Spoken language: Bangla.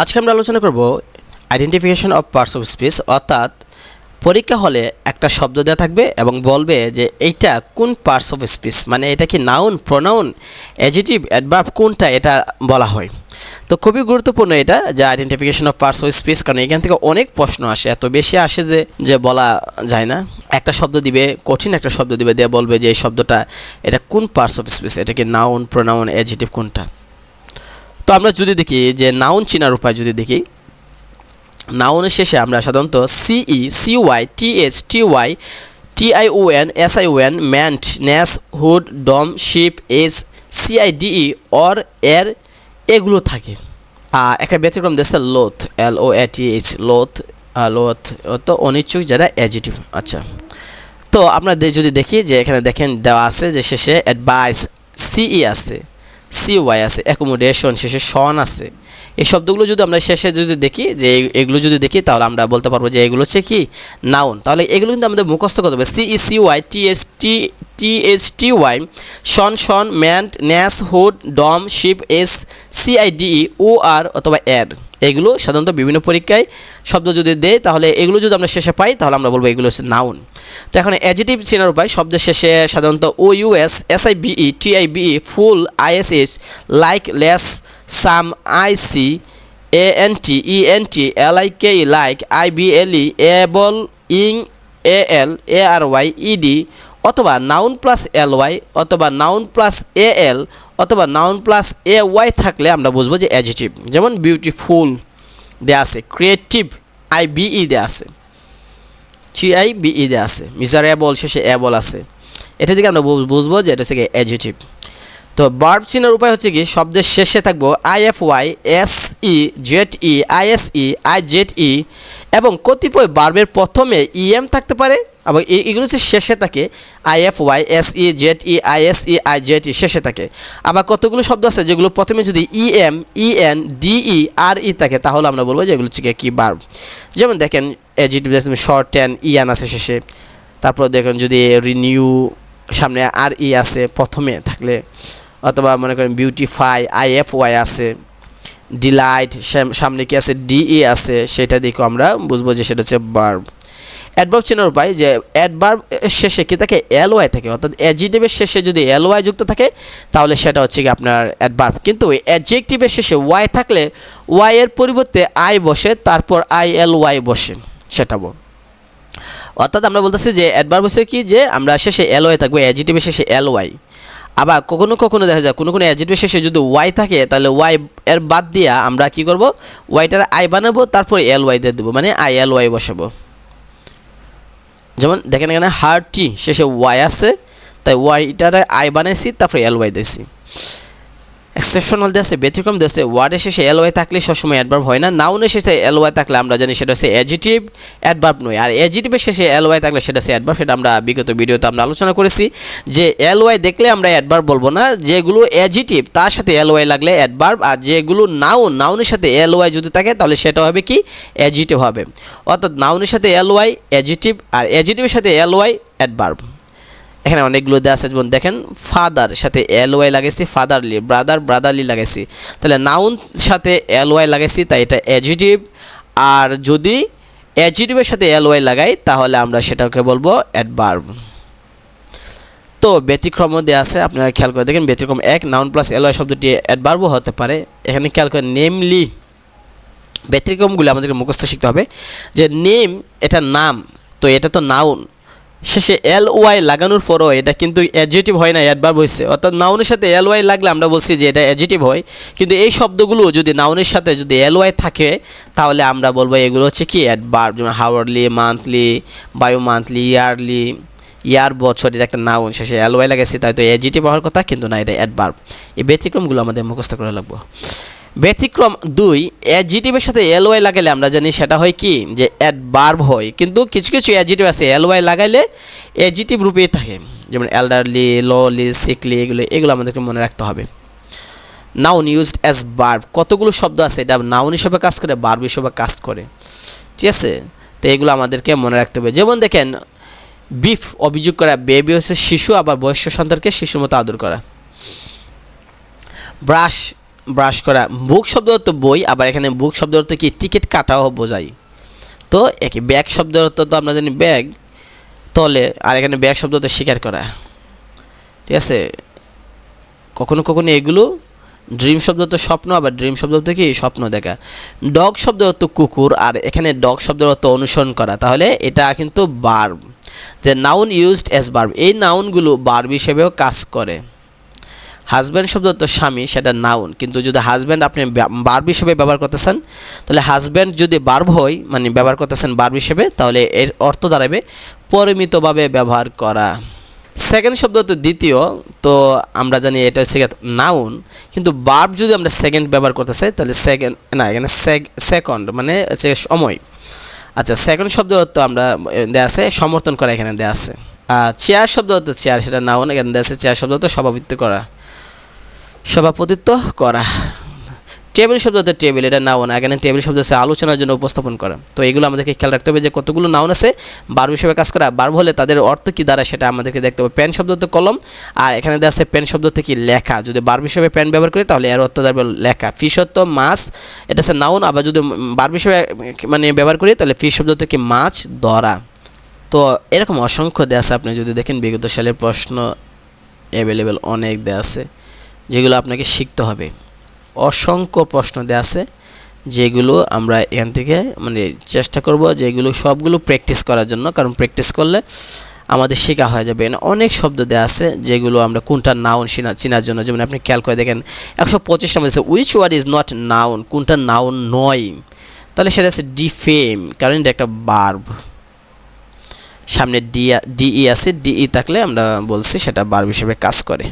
আজকে আমরা আলোচনা করব identification of parts of speech অর্থাৎ পরীক্ষা হলে একটা শব্দ দেওয়া থাকবে এবং বলবে যে এইটা কোন পার্টস অফ স্পিচ মানে এটা কি নাউন প্রোনাউন অ্যাজিটিভ অ্যাডভার্ব কোনটা এটা বলা হয়। তো খুবই গুরুত্বপূর্ণ এটা যে identification of parts of speech কারণ এখান থেকে অনেক প্রশ্ন আসে, এত বেশি আসে যে যে বলা যায় না। একটা শব্দ দিবে, কঠিন একটা শব্দ দিবে, দিয়ে বলবে যে এই শব্দটা এটা কোন পার্টস অফ স্পিচ এটা কি নাউন প্রোনাউন অ্যাজিটিভ কোনটা। আমরা যদি দেখি যে নাউন চিনার উপায় যদি দেখি নাউনের শেষে আমরা সাধারণত C E C Y T H T Y T I O N S I O N ment ness hood dom ship S C I D E or er এগুলো থাকে। একটা ব্যতিক্রম দেশে লোথ এল ও এ টি এইচ লোথ লোথ তো অনিচ্ছুক যারা অ্যাজিটিভ আচ্ছা। তো দে- যদি দেখি যে এখানে দেখেন দেওয়া আছে যে শেষে অ্যাডভাইস সিই আছে। সি ওয়াই আছে অ্যাকোমোডেশন শেষে সন আছে। এই শব্দগুলো যদি আমরা শেষে যদি দেখি, যে এগুলো যদি দেখি, তাহলে আমরা বলতে পারব যে এগুলো হচ্ছে কি? নাউন তাহলে এগুলো কিন্তু আমাদের মুখস্থ করতে হবে। C E C Y T S T T S T Y tion sion, ment, ness, hood, dom, ship, S C I D O R অথবা এর এগুলো সাধারণত বিভিন্ন পরীক্ষায় শব্দ যদি দেয়, তাহলে এগুলো যদি আমরা শেষে পাই, তাহলে আমরা বলব এগুলো হচ্ছে নাউন তো এখন অ্যাজিটিভ চেনার উপায়, শব্দের শেষে সাধারণত O U S S I V E T I V E ful I S S like less some I C A N T E N T L I K E like I B L E able ing A L A R Y E D অথবা নাউন প্লাস এল ওয়াই অথবা নাউন প্লাস এ এল অথবা নাউন প্লাস এ ওয়াই থাকলে আমরা বুঝব যে অ্যাজিটিভ যেমন বিউটিফুল দেয়া আছে ক্রিয়েটিভ আই বিই দেয়া আছে টি আই বিই দেয়া আছে মিজারেবল শেষে এবল আছে। এটা থেকে আমরা বু- বুঝব যে এটা হচ্ছে অ্যাজিটিভ তো বার্ব চিনার উপায় হচ্ছে কি, শব্দের শেষে থাকব I F Y S E Z E I S E I Z E এবং কতিপয় বার্বের প্রথমে ইএম থাকতে পারে, এবং এগুলো হচ্ছে শেষে থাকে I F Y S E Z E I S E I Z E শেষে থাকে। আবার কতগুলো শব্দ আছে যেগুলো প্রথমে যদি E M E N D E R E থাকে, তাহলে আমরা বলব যে এগুলো হচ্ছে কি বার্ব যেমন দেখেন এজিটিভ শর্ট টেন ইয়ান আছে শেষে। তারপর দেখেন যদি রিনিউ সামনে আর ই আছে, প্রথমে থাকলে। অথবা মনে করেন বিউটিফাই আই এফ ওয়াই আছে ডিলাইট সামনে কি আছে ডিই আছে, সেটা দেখে আমরা বুঝব যে সেটা হচ্ছে বার্ব অ্যাডভার্ব চেনার উপায় যে অ্যাডভার্ব শেষে কি থাকে? এল ওয়াই থাকে, অর্থাৎ অ্যাডজেক্টিভের শেষে যদি এল ওয়াই যুক্ত থাকে, তাহলে সেটা হচ্ছে কি আপনার অ্যাডভার্ব কিন্তু অ্যাডজেক্টিভের শেষে ওয়াই থাকলে ওয়াই এর পরিবর্তে আই বসে, তারপর আই এল ওয়াই বসে, সেটা বল। অর্থাৎ আমরা বলতেছি যে অ্যাডভার্ব হচ্ছে কি? যে আমরা শেষে এল ওয়াই থাকবে অ্যাডজেক্টিভের শেষে এল ওয়াই আবার কখনো কখনো দেখা যায়, কোনো কোনো অ্যাডজেক্টিভের শেষে যদি ওয়াই থাকে, তাহলে ওয়াই এর বাদ দিয়ে আমরা কি করব? ওয়াইটার আই বানাবো, তারপর এল ওয়াই দিয়ে দেবো মানে আই এল ওয়াই বসাবো। যেমন দেখেন এখানে হার্টি শেষে ওয়াই আছে, তাই ওয়াইটার আই বানাইছি, তারপর এল ওয়াই দিয়েছি এক্সেপশনাল দেশে ব্যতিক্রম দেশে ওয়ার্ডের শেষে এল ওয়াই থাকলে সবসময় অ্যাডভার্ব হয় না। নাউনের শেষে এল ওয়াই থাকলে আমরা জানি সেটা হচ্ছে অ্যাজিটিভ অ্যাডভার্ব নয়। আর অ্যাজিটিভের শেষে এল ওয়াই থাকলে সেটা হচ্ছে অ্যাডভার্ব সেটা আমরা বিগত ভিডিওতে আমরা আলোচনা করেছি। যে এল ওয়াই দেখলে আমরা অ্যাডভার্ব বলব না, যেগুলো অ্যাজিটিভ তার সাথে এল ওয়াই লাগলে অ্যাডভার্ব আর যেগুলো নাউন নাউনের সাথে এল ওয়াই যদি থাকে, তাহলে সেটা হবে কি? অ্যাজিটিভ হবে। অর্থাৎ নাউনের সাথে এল ওয়াই অ্যাজিটিভ আর অ্যাজিটিভের সাথে এল ওয়াই অ্যাডভার্ব এখানে অনেকগুলো দেওয়া আছে, যেমন দেখেন ফাদার সাথে এল ওয়াই লাগাইছি ফাদারলি ব্রাদার ব্রাদারলি লাগাইছি। তাহলে নাউন সাথে এল ওয়াই লাগাইছি, তাই এটা অ্যাজিটিভ আর যদি অ্যাজিটিভের সাথে এল ওয়াই লাগাই, তাহলে আমরা সেটাকে বলব অ্যাডভার্ব তো ব্যতিক্রমও দেওয়া আছে, আপনারা খেয়াল করে দেখেন, ব্যতিক্রম এক নাউন প্লাস এল ওয়াই শব্দটি অ্যাডভার্বও হতে পারে। এখানে খেয়াল করে নেমলি ব্যতিক্রমগুলো আমাদেরকে মুখস্থ শিখতে হবে। যে নেম এটা নাম, তো এটা তো নাউন শেষে এল ওয়াই লাগানোর পরও এটা কিন্তু অ্যাডজেটিভ হয় না অ্যাডভার্ব হয়েছে। অর্থাৎ নাউনের সাথে এল ওয়াই লাগলে আমরা বলছি যে এটা অ্যাডজেটিভ হয়। কিন্তু এই শব্দগুলো যদি নাউনের সাথে যদি এল ওয়াই থাকে, তাহলে আমরা বলব এগুলো হচ্ছে কি অ্যাডভার্ব যেমন hourly monthly bimonthly yearly year বছর, এটা একটা নাউন শেষে এল ওয়াই লাগাইছি, তাই তো অ্যাডজেটিভ হওয়ার কথা, কিন্তু না, এটা অ্যাডভার্ব এই ব্যতিক্রমগুলো আমাদের মুখস্থ করে লাগবো। ব্যতিক্রম দুই অ্যাডজেটিভের সাথে এল ওয়াই আমরা জানি সেটা হয় কি? যে অ্যাডভার্ব হয়। কিন্তু কিছু কিছু অ্যাডজেটিভ আছে এল ওয়াই লাগাইলে অ্যাডজেটিভ রূপেই থাকে। যেমন এল্ডারলি ললি সিকলি এগুলো এগুলো আমাদেরকে মনে রাখতে হবে। নাউন ইউজড অ্যাজ বার্ব কতগুলো শব্দ আছে? এটা নাউন হিসেবে কাজ করে বার্ব হিসেবে কাজ করে। ঠিক আছে? তো এগুলো আমাদেরকে মনে রাখতে হবে। যেমন দেখেন বিফ অভিযোগ করা বেবি হচ্ছে শিশু, আবার বয়স্ক সন্তানকে শিশুর মতো আদর করা। ব্রাশ ব্রাশ করা বুক শব্দ অর্থ বই, আবার এখানে বুক শব্দ অর্থ কি? টিকিট কাটাও বোঝায়। তো একই ব্যাগ শব্দ অর্থ তো আমরা জানি ব্যাগ তলে আর এখানে ব্যাগ শব্দ অর্থ স্বীকার করা। ঠিক আছে? কখনো কখনো এগুলো ড্রিম শব্দ তো স্বপ্ন, আবার ড্রিম শব্দ তো কি? স্বপ্ন দেখা। ডগ শব্দ অর্থ কুকুর, আর এখানে ডগ শব্দ অর্থ অনুসরণ করা। তাহলে এটা কিন্তু বার্ব যে নাউন ইউজড অ্যাজ বার্ব এই নাউনগুলো বার্ব হিসেবেও কাজ করে। হাজব্যান্ড শব্দ তো স্বামী, সেটা নাউন কিন্তু যদি হাজব্যান্ড আপনি বার্ব হিসেবে ব্যবহার করতেছেন, তাহলে হাজব্যান্ড যদি বার্ব হয় মানে ব্যবহার করতেছেন বার্ব হিসেবে, তাহলে এর অর্থ দাঁড়াবে পরিমিতভাবে ব্যবহার করা। সেকেন্ড শব্দ তো দ্বিতীয়, তো আমরা জানি এটা হচ্ছে নাউন কিন্তু বার্ব যদি আমরা সেকেন্ড ব্যবহার করতে চাই, তাহলে সেকেন্ড না, এখানে সেকেন্ড মানে হচ্ছে সময়। আচ্ছা সেকেন্ড শব্দ তো আমরা দেওয়া আছে, সমর্থন করা এখানে দেওয়া আছে। চেয়ার শব্দ তো চেয়ার সেটা নাউন এখানে দেওয়া আছে চেয়ার শব্দ তো সভাপতিত্ব করা। সভাপতিত্ব করা। টেবিল শব্দ হচ্ছে টেবিল, এটা নাউন এখানে টেবিল শব্দ হচ্ছে আলোচনার জন্য উপস্থাপন করা। তো এগুলো আমাদেরকে খেয়াল রাখতে হবে যে কতগুলো নাউন আছে বার্ব হিসেবে কাজ করা। বার্ব হলে তাদের অর্থ কী দ্বারা সেটা আমাদেরকে দেখতে হবে। পেন শব্দ তো কলম, আর এখানে দেওয়া আছে পেন শব্দ থেকে লেখা। যদি বার্ব হিসেবে পেন ব্যবহার করি, তাহলে এর অর্থ দাঁড়াবে লেখা। ফিশ অর্থ মাছ, এটা হচ্ছে নাউন আবার যদি বার্ব হিসেবে মানে ব্যবহার করি, তাহলে ফিশ শব্দ থেকে মাছ, ধরা। তো এরকম অসংখ্য দেওয়া আছে। আপনি যদি দেখেন বিগত সালের প্রশ্ন অ্যাভেলেবেল অনেক দেওয়া আছে। যেগুলো আপনাকে শিখতে হবে। অসংখ্য প্রশ্ন দেওয়া আছে, যেগুলো আমরা এখান থেকে মানে চেষ্টা করব যেগুলো সবগুলো প্র্যাকটিস করার জন্য, কারণ প্র্যাকটিস করলে আমাদের শেখা হয়ে যাবে। অনেক শব্দ দেওয়া আছে, যেগুলো আমরা কোনটা নাউন চিনা চেনার জন্য। যেমন আপনি খেয়াল করে দেখেন, একশো পঁচিশ number which word is not noun কোনটা নাউন নয়। তাহলে সেটা আছে ডিফেম কারণ এটা একটা বার্ব সামনে ডি ডিই আছে ডিই থাকলে আমরা বলছি সেটা বার্ব হিসেবে কাজ করে।